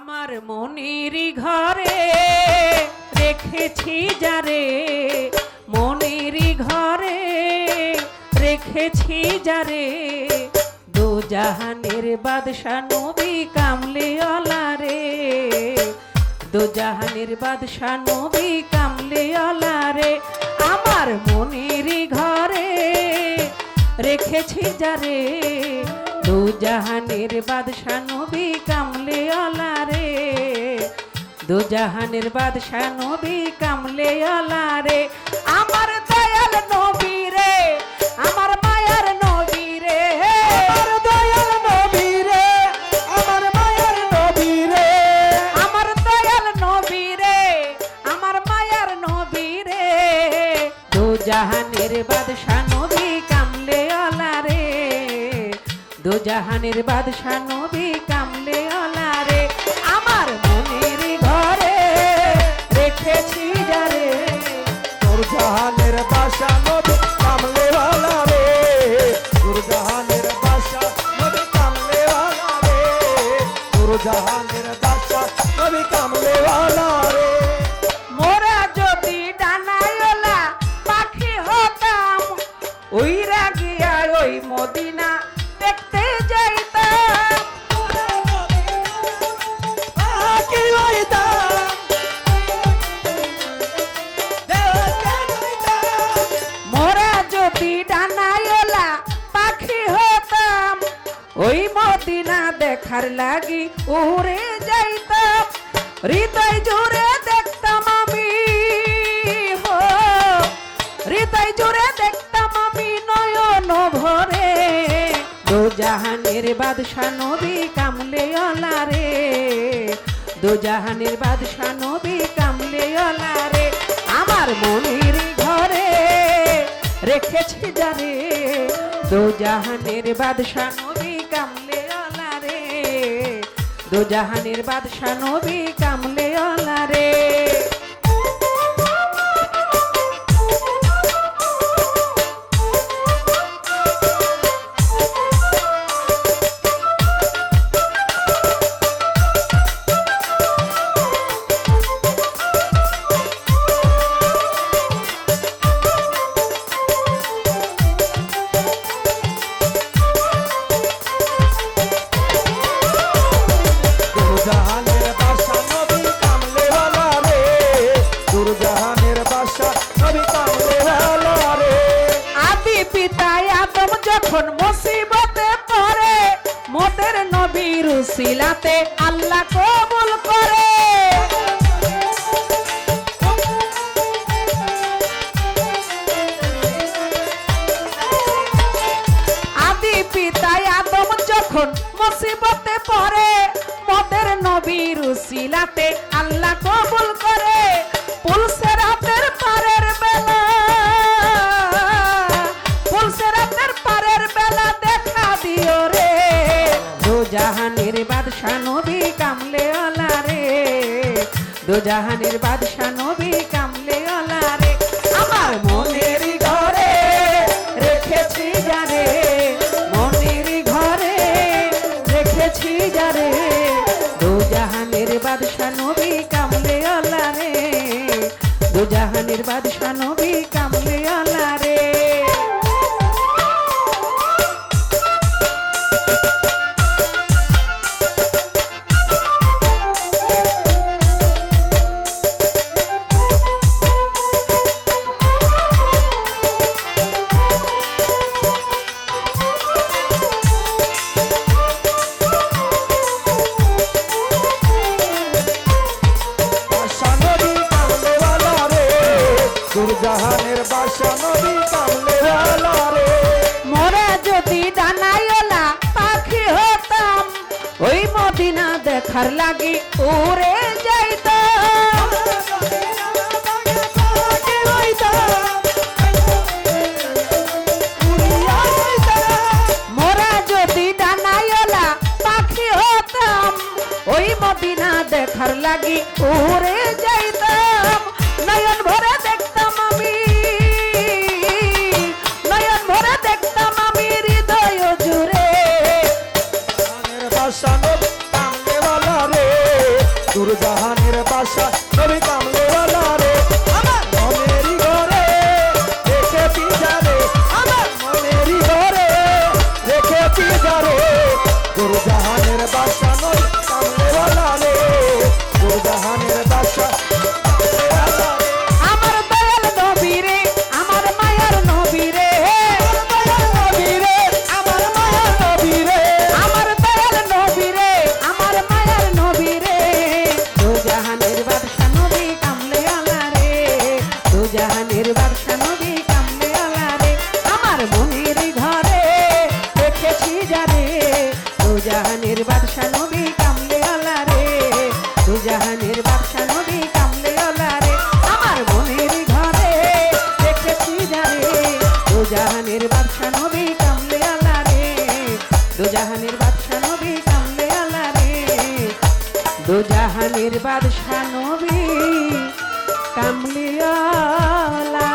আমার মনের ঘরে রেখেছি যারে মনের ঘরে রেখেছি যারে দু জাহানের বাদশা নবী কামলে রে। দু জাহানের বাদশা নবী কামলে রে। আমার মনের ঘরে রেখেছি যারে দু জাহানের বাদশা নবী কামলে রে। দু জাহানের বাদশা নবী কামলে রে। আমার দয়াল নবী রে আমার মায়ার নবী রে। আমার দয়াল নবী রে আমার মায়ের নবী রে। আমার দয়াল নবী রে আমার মায়ার নবী রে। দু জাহানের বাদশা দোজাহানের বাদশাহ নবী কামলে অলারে আমার মনের ঘরে রেখেছি যারে দোজাহানের বাদশাহ নবী কামলে অলারে দোজাহানের বাদশাহ নবী কামলে অলারে দোজাহানের বাদশাহ নবী কামলে অলারে মোরা যদি ডানায়লা পাখি হতাম। ওই রাগিয়া ওই মদিনা দেখার লাগি উড়ে যাইতাম, হৃদয় জুড়ে দেখতাম আমি, হো। হৃদয় জুড়ে দেখতাম আমি নয়ন ভরে দু জাহানের বাদশা নবী কামলে রে। দু জাহানের বাদশা নবী কামলে রে, আমার মনের ঘরে রেখেছি যারে। দু জাহানের বাদশা নবী দু বাদশাহ বাদশা নবী কামলে রে পিতায় আদম যখন মুসিবতে পড়ে, মোদের নবীর উসিলাতে আল্লাহ কবুল করে। আদি পিতায় আদম যখন মুসিবতে পড়ে, মোদের নবীর উসিলাতে আল্লাহ জাহানের বাদশা নবী কামলে রে। দু জাহানের বাদশা নবী কামলে রে। আমার মনের ঘরে রেখেছি যারে, মনের ঘরে রেখেছি যারে। দু জাহানের বাদশা নবী কামলে রে। দু জাহানের বাদশা দেখার লাগে ওরে হইতাম মোরা যদি ডানায়লা পাখি হতাম, ওই মদিনা দেখার লাগে ওরে যাইতাম দুরজাহানের বাসা। নবী জাহানের বাদশা নবী কামলে আলা রে আমার মনের ঘরে দেখেছি যারে দু জাহানের বাদশা নবী কামলে আলা রে আমার মনের ঘরে দেখেছি যারে দু জাহানের বাদশা নবী কামলে আলা রে দু বাদশা নবী কামলে আলা রে দু বাদশা নবী কামলিয়ালা